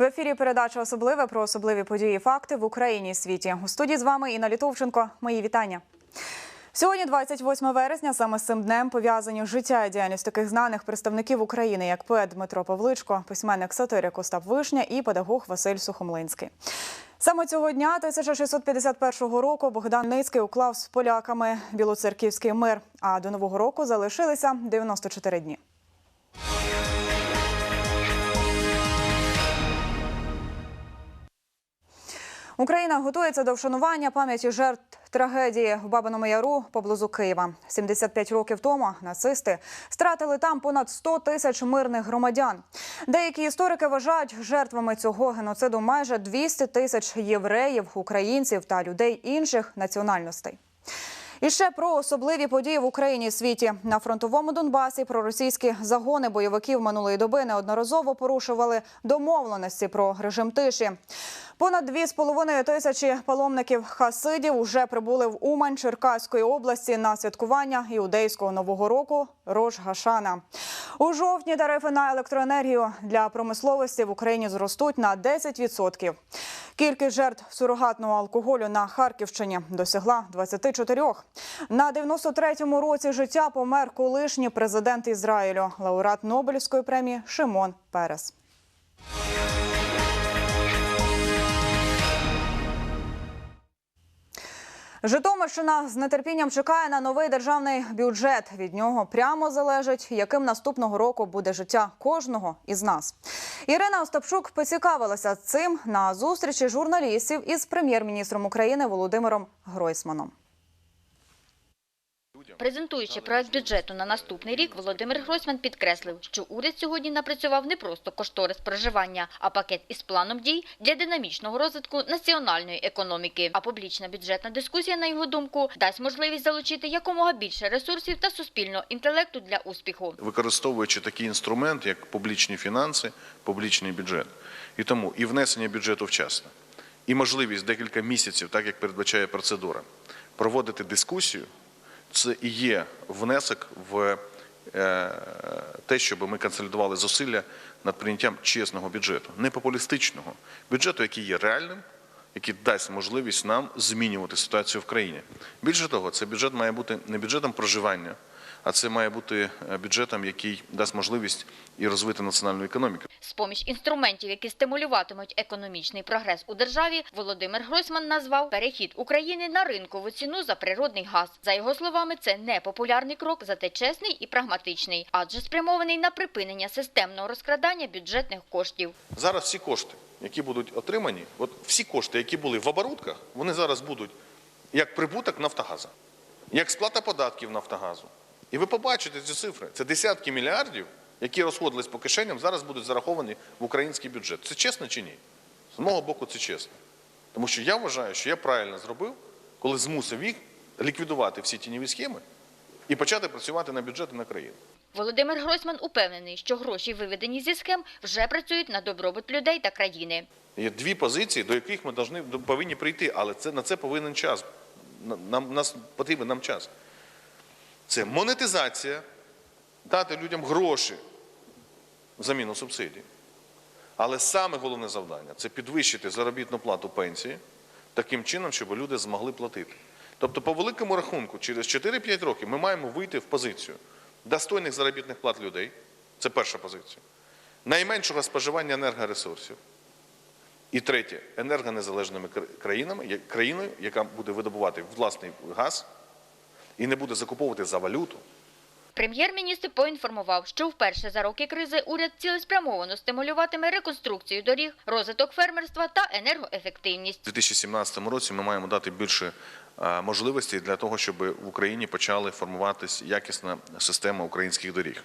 В ефірі передача особливе про особливі події і факти в Україні і світі. У студії з вами Інна Літовченко. Мої вітання. Сьогодні, 28 вересня, саме з цим днем пов'язані життя і діяльність таких знаних представників України, як поет Дмитро Павличко, письменник сатирик Остап Вишня і педагог Василь Сухомлинський. Саме цього дня 1651 року Богдан Ницький уклав з поляками білоцерківський мир. А до нового року залишилися 94 дні. Україна готується до вшанування пам'яті жертв трагедії в Бабиному Яру поблизу Києва. 75 років тому нацисти стратили там понад 100 тисяч мирних громадян. Деякі історики вважають жертвами цього геноциду майже 200 тисяч євреїв, українців та людей інших національностей. І ще про особливі події в Україні і світі на фронтовому Донбасі. Проросійські загони бойовиків минулої доби неодноразово порушували домовленості про режим тиші. Понад дві з половиною тисячі паломників хасидів уже прибули в Умань Черкаської області на святкування іудейського нового року Рож Гашана. У жовтні тарифи на електроенергію для промисловості в Україні зростуть на 10%. Кількість жертв сурогатного алкоголю на Харківщині досягла 24. На 93-му році життя помер колишній президент Ізраїлю, лауреат Нобелівської премії Шимон Перес. Житомирщина з нетерпінням чекає на новий державний бюджет. Від нього прямо залежить, яким наступного року буде життя кожного із нас. Ірина Остапчук поцікавилася цим на зустрічі журналістів із прем'єр-міністром України Володимиром Гройсманом. Презентуючи проект бюджету на наступний рік, Володимир Гройсман підкреслив, що уряд сьогодні напрацював не просто кошторис проживання, а пакет із планом дій для динамічного розвитку національної економіки. А публічна бюджетна дискусія, на його думку, дасть можливість залучити якомога більше ресурсів та суспільного інтелекту для успіху. використовуючи такий інструмент, як публічні фінанси, публічний бюджет. І тому і внесення бюджету вчасно, і можливість декілька місяців, так як передбачає процедура, проводити дискусію. Це і є внесок в е, те, щоб ми консолідували зусилля над прийняттям чесного бюджету, не популістичного бюджету, який є реальним, який дасть можливість нам змінювати ситуацію в країні. Більше того, цей бюджет має бути не бюджетом проживання, а це має бути е, бюджетом, який дасть можливість і розвити національну економіку. З-поміж інструментів, які стимулюватимуть економічний прогрес у державі, Володимир Гройсман назвав перехід України на ринкову ціну за природний газ. За його словами, це не популярний крок, зате чесний і прагматичний, адже спрямований на припинення системного розкрадання бюджетних коштів. Зараз всі кошти, які будуть отримані, от всі кошти, які були в оборудках, вони зараз будуть як прибуток Нафтогаза, як сплата податків Нафтогазу. І ви побачите ці цифри. Це десятки мільярдів, які розходились по кишеням, зараз будуть зараховані в український бюджет. Це чесно чи ні? З мого боку, це чесно. Тому що я вважаю, що я правильно зробив, коли змусив їх ліквідувати всі тіньові схеми і почати працювати на бюджет і на країну. Володимир Гройсман упевнений, що гроші, виведені зі схем, вже працюють на добробут людей та країни. Є дві позиції, до яких ми повинні прийти, але це, на це повинен час. Нам, нас потрібен нам час. Це монетизація, дати людям гроші заміну субсидій. Але саме головне завдання це підвищити заробітну плату пенсії таким чином, щоб люди змогли платити. Тобто, по великому рахунку, через 4-5 років ми маємо вийти в позицію достойних заробітних плат людей. Це перша позиція. Найменшого споживання енергоресурсів. І третє енергонезалежними країнами, країною, яка буде видобувати власний газ і не буде закуповувати за валюту. Прем'єр-міністр поінформував, що вперше за роки кризи уряд цілеспрямовано стимулюватиме реконструкцію доріг, розвиток фермерства та енергоефективність. У 2017 році ми маємо дати більше е, можливостей для того, щоб в Україні почали формуватись якісна система українських доріг.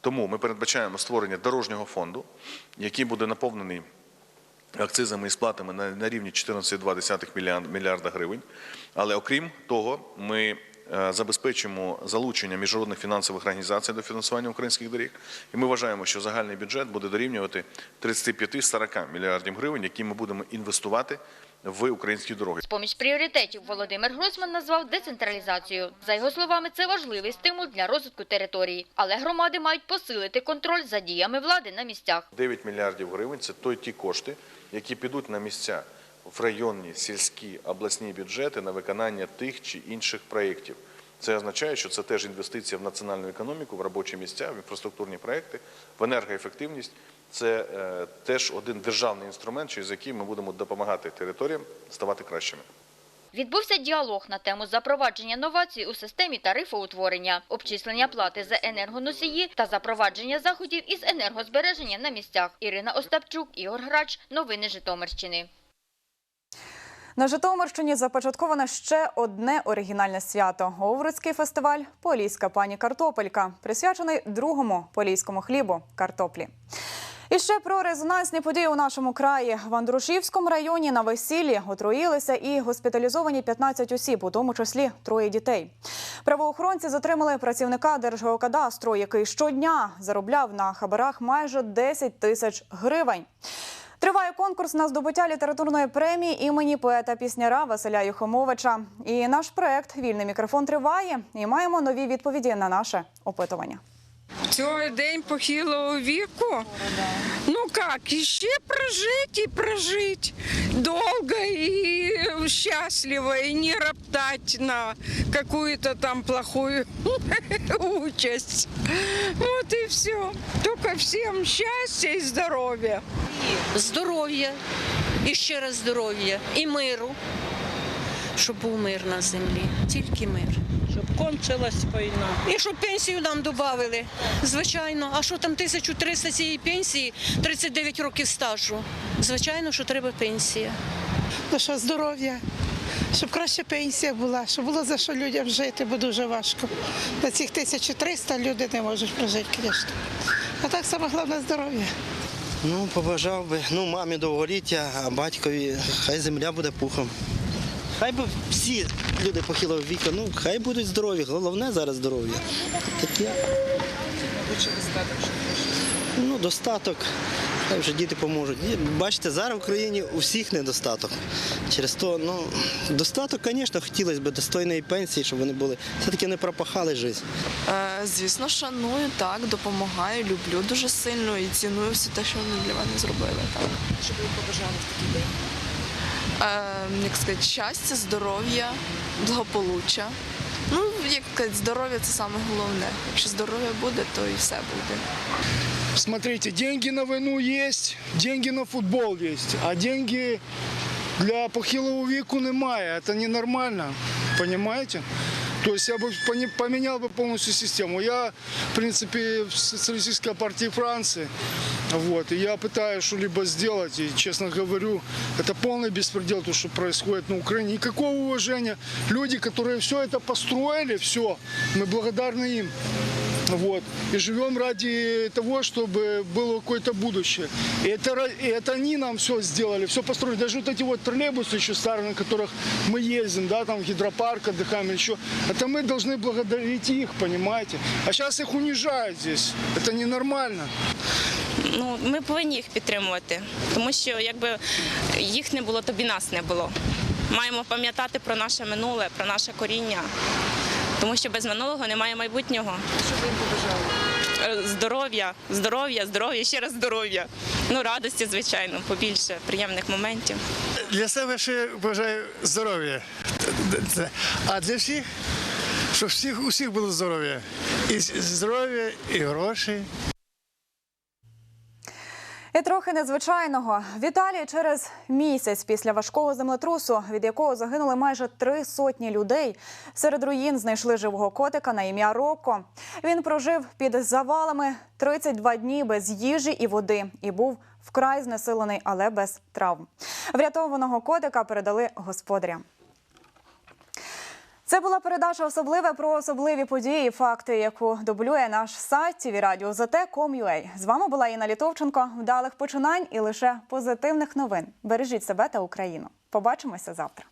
Тому ми передбачаємо створення дорожнього фонду, який буде наповнений акцизами і сплатами на, на рівні 14,2 мільярда, мільярда гривень. Але окрім того, ми е, забезпечимо залучення міжнародних фінансових організацій до фінансування українських доріг. І ми вважаємо, що загальний бюджет буде дорівнювати 35-40 мільярдів гривень, які ми будемо інвестувати в українські дороги. З-поміж пріоритетів Володимир Гройсман назвав децентралізацію. За його словами, це важливий стимул для розвитку території. Але громади мають посилити контроль за діями влади на місцях. 9 мільярдів гривень це той ті кошти, які підуть на місця в районні, сільські, обласні бюджети на виконання тих чи інших проєктів. Це означає, що це теж інвестиція в національну економіку, в робочі місця, в інфраструктурні проєкти, в енергоефективність. Це е, теж один державний інструмент, через який ми будемо допомагати територіям ставати кращими. Відбувся діалог на тему запровадження новацій у системі тарифоутворення, обчислення плати за енергоносії та запровадження заходів із енергозбереження на місцях. Ірина Остапчук, Ігор Грач. Новини Житомирщини. На Житомирщині започатковане ще одне оригінальне свято Овруцький фестиваль Поліська пані картопелька, присвячений другому поліському хлібу картоплі. І ще про резонансні події у нашому краї в Андрушівському районі на весіллі отруїлися і госпіталізовані 15 осіб, у тому числі троє дітей. Правоохоронці затримали працівника Держгеокадастру, який щодня заробляв на хабарах майже 10 тисяч гривень. Триває конкурс на здобуття літературної премії імені поета-пісняра Василя Юхомовича. І наш проект Вільний мікрофон триває. І маємо нові відповіді на наше опитування. Цей день похилого віку. Ну как, еще прожить и прожить долго и счастливо, и не роптать на какую-то там плохую участь. Вот и все. Только всем счастья и здоровья. здоров'я, і ще раз здоров'я, і миру, щоб був мир на землі, тільки мир. Щоб кончилась війна. І щоб пенсію нам додали, звичайно. А що там 1300 цієї пенсії, 39 років стажу. Звичайно, що треба пенсія. Ну що, здоров'я, щоб краще пенсія була, щоб було за що людям жити, бо дуже важко. На цих 1300 люди не можуть прожити, звісно. А так саме головне здоров'я. Ну, побажав би, ну, мамі довголіття, а батькові хай земля буде пухом. Хай би всі люди похилого віку, ну хай будуть здорові. Головне зараз здоров'я. Таке. Ну, достаток. Хай вже діти поможуть. Бачите, зараз в Україні у всіх недостаток. Через то, ну, достаток, звісно, хотілося б достойної пенсії, щоб вони були. Все-таки не пропахали життя. Е, Звісно, шаную, так, допомагаю, люблю дуже сильно і ціную все те, що вони для мене зробили. Так. Що ви побажали в такий день? Е, як сказати, щастя, здоров'я, благополуччя. Ну, як сказати, здоров'я це саме головне. Якщо здоров'я буде, то і все буде. Смотрите, деньги на вину есть, деньги на футбол есть, а деньги для похилого віку немає. Это ненормально, понимаете? То есть я бы пони- поменял бы полностью систему. Я, в принципе, в социалистической партии Франции. Вот, и я пытаюсь что-либо сделать, и, честно говорю, это полный беспредел, то, что происходит на Украине. Никакого уважения. Люди, которые все это построили, все, мы благодарны им. Вот. И живем ради того, чтобы было какое-то будущее. И это, ра- и это они нам все сделали, все построили. Даже вот эти вот троллейбусы еще старые, на которых мы ездим, да, там в гидропарк отдыхаем или еще. Это мы должны благодарить их, понимаете? А сейчас их унижают здесь. Это ненормально. ну, ми повинні їх підтримувати, тому що якби їх не було, то б і нас не було. Маємо пам'ятати про наше минуле, про наше коріння, тому що без минулого немає майбутнього. Що ви їм побажали? Здоров'я, здоров'я, здоров'я, ще раз здоров'я. Ну, радості, звичайно, побільше приємних моментів. Для себе ще бажаю здоров'я. А для всіх, щоб всіх, усіх було здоров'я. І здоров'я, і гроші. І трохи незвичайного в Італії через місяць після важкого землетрусу, від якого загинули майже три сотні людей. Серед руїн знайшли живого котика на ім'я Роко. Він прожив під завалами 32 дні без їжі і води і був вкрай знесилений, але без травм. Врятованого котика передали господарям. Це була передача особлива про особливі події, факти, яку дублює наш сайт tvradio.zt.com.ua. З вами була Інна Літовченко. Вдалих починань і лише позитивних новин. Бережіть себе та Україну. Побачимося завтра.